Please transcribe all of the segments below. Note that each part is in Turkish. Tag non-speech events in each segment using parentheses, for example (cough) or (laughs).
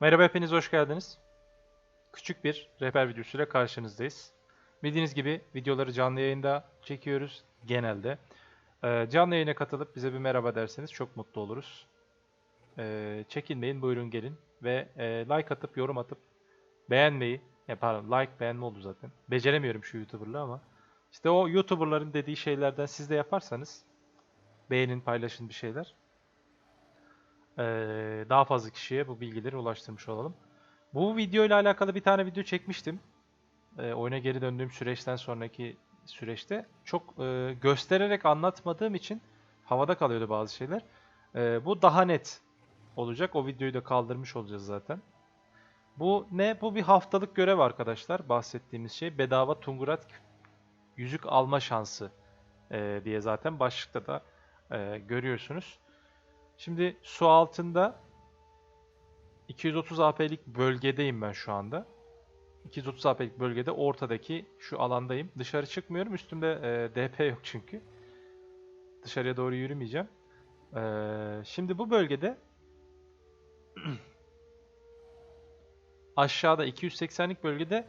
Merhaba hepiniz hoş geldiniz. Küçük bir rehber videosuyla karşınızdayız. Bildiğiniz gibi videoları canlı yayında çekiyoruz genelde. Ee, canlı yayına katılıp bize bir merhaba derseniz çok mutlu oluruz. Ee, çekinmeyin buyurun gelin ve e, like atıp yorum atıp beğenmeyi, ya pardon like beğenme oldu zaten. Beceremiyorum şu YouTuber'lığı ama işte o YouTuber'ların dediği şeylerden siz de yaparsanız beğenin paylaşın bir şeyler. Ee, daha fazla kişiye bu bilgileri ulaştırmış olalım. Bu video ile alakalı bir tane video çekmiştim. Ee, oyuna geri döndüğüm süreçten sonraki süreçte çok e, göstererek anlatmadığım için havada kalıyordu bazı şeyler. Ee, bu daha net olacak. O videoyu da kaldırmış olacağız zaten. Bu ne? Bu bir haftalık görev arkadaşlar. Bahsettiğimiz şey bedava Tungurat yüzük alma şansı e, diye zaten başlıkta da e, görüyorsunuz. Şimdi su altında 230 AP'lik bölgedeyim ben şu anda. 230 AP'lik bölgede ortadaki şu alandayım. Dışarı çıkmıyorum. Üstümde e, DP yok çünkü. Dışarıya doğru yürümeyeceğim. E, şimdi bu bölgede (clears throat) aşağıda 280'lik bölgede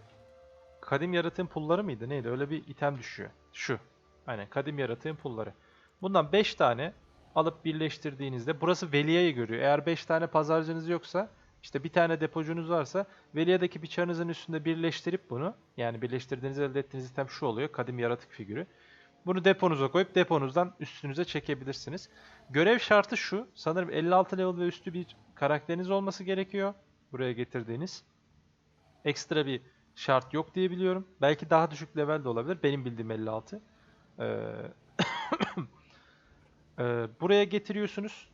kadim yaratığın pulları mıydı? Neydi? Öyle bir item düşüyor. Şu. Aynen kadim yaratığın pulları. Bundan 5 tane alıp birleştirdiğinizde burası Velia'yı görüyor. Eğer 5 tane pazarcınız yoksa işte bir tane depocunuz varsa Velia'daki bıçağınızın üstünde birleştirip bunu yani birleştirdiğiniz elde ettiğiniz item şu oluyor. Kadim yaratık figürü. Bunu deponuza koyup deponuzdan üstünüze çekebilirsiniz. Görev şartı şu. Sanırım 56 level ve üstü bir karakteriniz olması gerekiyor. Buraya getirdiğiniz. Ekstra bir şart yok diye biliyorum. Belki daha düşük level de olabilir. Benim bildiğim 56. Ee, (coughs) Ee, buraya getiriyorsunuz.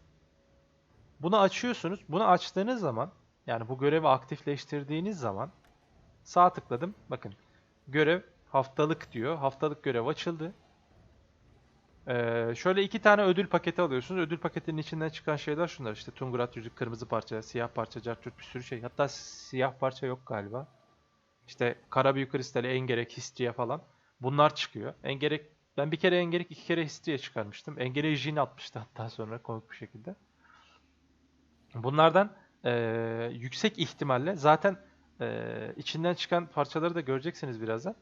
Bunu açıyorsunuz. Bunu açtığınız zaman yani bu görevi aktifleştirdiğiniz zaman sağ tıkladım. Bakın görev haftalık diyor. Haftalık görev açıldı. Ee, şöyle iki tane ödül paketi alıyorsunuz. Ödül paketinin içinden çıkan şeyler şunlar. İşte Tungurat yüzük, kırmızı parça, siyah parça, cartçurt bir sürü şey. Hatta siyah parça yok galiba. İşte kara büyük kristali, engerek, histriye falan. Bunlar çıkıyor. Engerek ben bir kere engerek iki kere histriye çıkarmıştım. Engerek jin atmıştı hatta sonra komik bir şekilde. Bunlardan eee, yüksek ihtimalle zaten eee, içinden çıkan parçaları da göreceksiniz birazdan.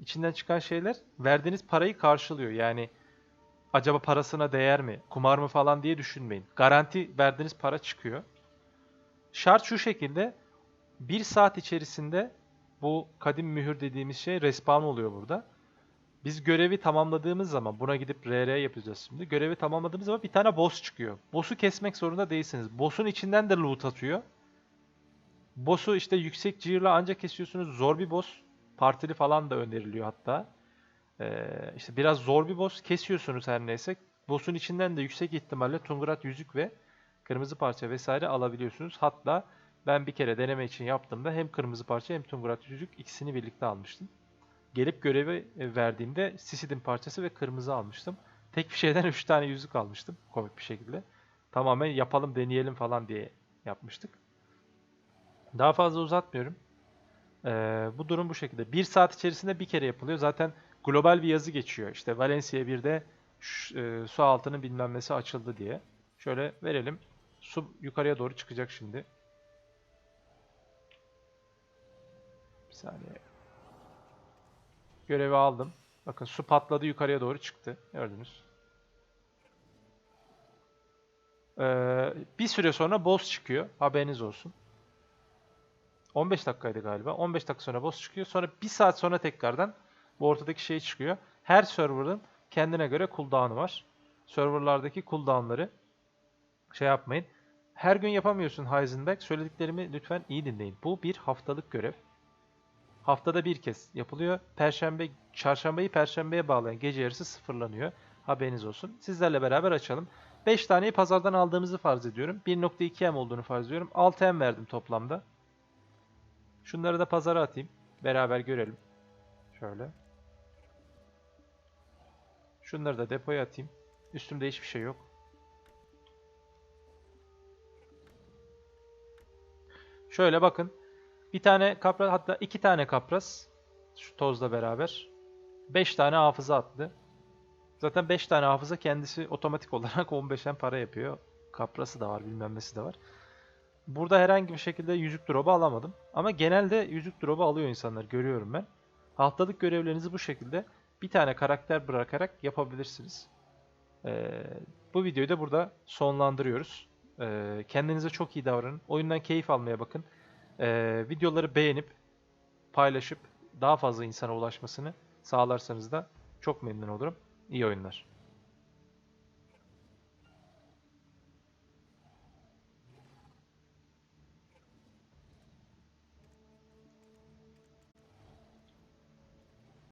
İçinden çıkan şeyler verdiğiniz parayı karşılıyor. Yani acaba parasına değer mi, kumar mı falan diye düşünmeyin. Garanti verdiğiniz para çıkıyor. Şart şu şekilde. Bir saat içerisinde bu kadim mühür dediğimiz şey respawn oluyor burada. Biz görevi tamamladığımız zaman buna gidip RR yapacağız şimdi. Görevi tamamladığımız zaman bir tane boss çıkıyor. Boss'u kesmek zorunda değilsiniz. Boss'un içinden de loot atıyor. Boss'u işte yüksek cihirle ancak kesiyorsunuz. Zor bir boss. Partili falan da öneriliyor hatta. Ee, işte biraz zor bir boss. Kesiyorsunuz her neyse. Boss'un içinden de yüksek ihtimalle Tungurat yüzük ve kırmızı parça vesaire alabiliyorsunuz. Hatta ben bir kere deneme için yaptığımda hem kırmızı parça hem Tungurat yüzük ikisini birlikte almıştım gelip görevi e, verdiğimde Sisid'in parçası ve kırmızı almıştım. Tek bir şeyden (laughs) 3 tane yüzük almıştım komik bir şekilde. Tamamen yapalım deneyelim falan diye yapmıştık. Daha fazla uzatmıyorum. Ee, bu durum bu şekilde. Bir saat içerisinde bir kere yapılıyor. Zaten global bir yazı geçiyor. İşte Valencia 1'de şu, e, su altının bilmem nesi açıldı diye. Şöyle verelim. Su yukarıya doğru çıkacak şimdi. Bir saniye. Görevi aldım. Bakın su patladı yukarıya doğru çıktı. Gördünüz. Ee, bir süre sonra boss çıkıyor. Haberiniz olsun. 15 dakikaydı galiba. 15 dakika sonra boss çıkıyor. Sonra bir saat sonra tekrardan bu ortadaki şey çıkıyor. Her server'ın kendine göre cooldown'u var. Server'lardaki cooldown'ları şey yapmayın. Her gün yapamıyorsun Heisenberg. Söylediklerimi lütfen iyi dinleyin. Bu bir haftalık görev. Haftada bir kez yapılıyor. Perşembe, çarşambayı perşembeye bağlayan gece yarısı sıfırlanıyor. Haberiniz olsun. Sizlerle beraber açalım. 5 taneyi pazardan aldığımızı farz ediyorum. 1.2M olduğunu farz ediyorum. 6M verdim toplamda. Şunları da pazara atayım. Beraber görelim. Şöyle. Şunları da depoya atayım. Üstümde hiçbir şey yok. Şöyle bakın. Bir tane kapras hatta iki tane kapras şu tozla beraber 5 tane hafıza attı. Zaten 5 tane hafıza kendisi otomatik (laughs) olarak 15'en para yapıyor. Kaprası da var bilmem nesi de var. burada herhangi bir şekilde yüzük drop'u alamadım. Ama genelde yüzük drop'u alıyor insanlar görüyorum ben. Haftalık görevlerinizi bu şekilde bir tane karakter bırakarak yapabilirsiniz. Ee, bu videoyu da burada sonlandırıyoruz. Ee, kendinize çok iyi davranın. Oyundan keyif almaya bakın. Ee, videoları beğenip paylaşıp daha fazla insana ulaşmasını sağlarsanız da çok memnun olurum. İyi oyunlar.